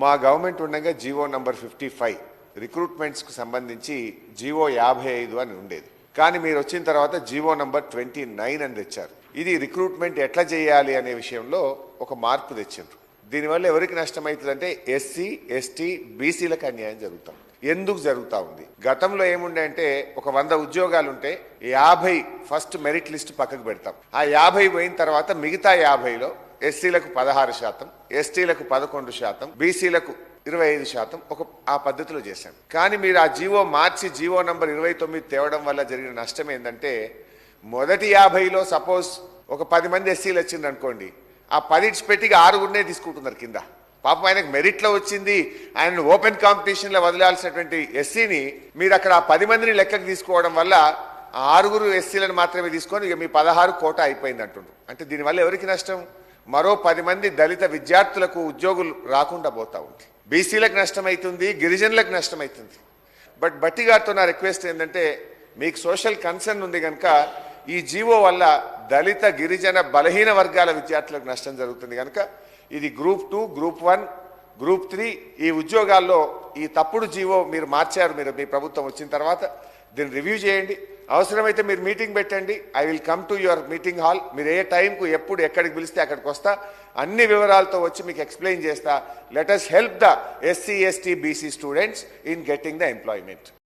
మా గవర్నమెంట్ ఉండగా GO number fifty five రిక్రూట్మెంట్స్కి సంబంధించి జీవో యాభై ఐదు అని ఉండేది. కానీ మీరు వచ్చిన తర్వాత జీవో నంబర్ ట్వంటీ నైన్ అని తెచ్చారు. ఇది రిక్రూట్మెంట్ ఎట్లా చేయాలి అనే విషయంలో ఒక మార్పు తెచ్చిండ్రు. దీనివల్ల ఎవరికి నష్టమవుతుందంటే ఎస్సీ ఎస్టీ బీసీలకు అన్యాయం జరుగుతాం ఎందుకు జరుగుతూ ఉంది? గతంలో ఏముండే అంటే ఒక వంద ఉద్యోగాలు ఉంటే యాభై ఫస్ట్ మెరిట్ లిస్ట్ పక్కకు పెడతాం. ఆ యాభై పోయిన తర్వాత మిగతా యాభైలో ఎస్సీలకు పదహారు శాతం ఎస్టీలకు పదకొండు శాతం బీసీలకు ఇరవై ఐదు శాతం ఒక ఆ పద్ధతిలో చేశాం. కానీ మీరు ఆ జీవో మార్చి జీవో నంబర్ ఇరవై తొమ్మిది తేవడం వల్ల జరిగిన నష్టం ఏంటంటే మొదటి యాభైలో సపోజ్ ఒక పది మంది ఎస్సీలు వచ్చింది అనుకోండి ఆ పది పెట్టిగా ఆరుగురినే తీసుకుంటున్నారు కింద. పాపం ఆయనకు మెరిట్లో వచ్చింది ఆయన ఓపెన్ కాంపిటీషన్లో వదిలాల్సినటువంటి ఎస్సీని మీరు అక్కడ ఆ పది మందిని లెక్కకు తీసుకోవడం వల్ల ఆ ఆరుగురు ఎస్సీలను మాత్రమే తీసుకొని ఇక మీ పదహారు కోట అయిపోయింది అంటుండ్రు అంటే దీనివల్ల ఎవరికి నష్టం? మరో పది మంది దళిత విద్యార్థులకు ఉద్యోగులు రాకుండా పోతా ఉంది. బీసీలకు నష్టమవుతుంది గిరిజనులకు నష్టమవుతుంది బట్ బట్టి గారితో నా రిక్వెస్ట్ ఏంటంటే మీకు సోషల్ కన్సర్న్ ఉంది కనుక ఈ జీవో వల్ల దళిత గిరిజన బలహీన వర్గాల విద్యార్థులకు నష్టం జరుగుతుంది కనుక ఇది group two group one group three ఈ ఉద్యోగాల్లో ఈ తప్పుడు జీవో మీరు మార్చారు మీరు మీ ప్రభుత్వం వచ్చిన తర్వాత దీన్ని రివ్యూ చేయండి. అవసరమైతే మీరు మీటింగ్ పెట్టండి. I will come to your meeting hall. మీరు ఏ టైంకు ఎప్పుడు ఎక్కడికి పిలిస్తే అక్కడికి వస్తా. అన్ని వివరాలతో వచ్చి మీకు ఎక్స్ప్లెయిన్ చేస్తా. Let help the SC ST BC students in getting the employment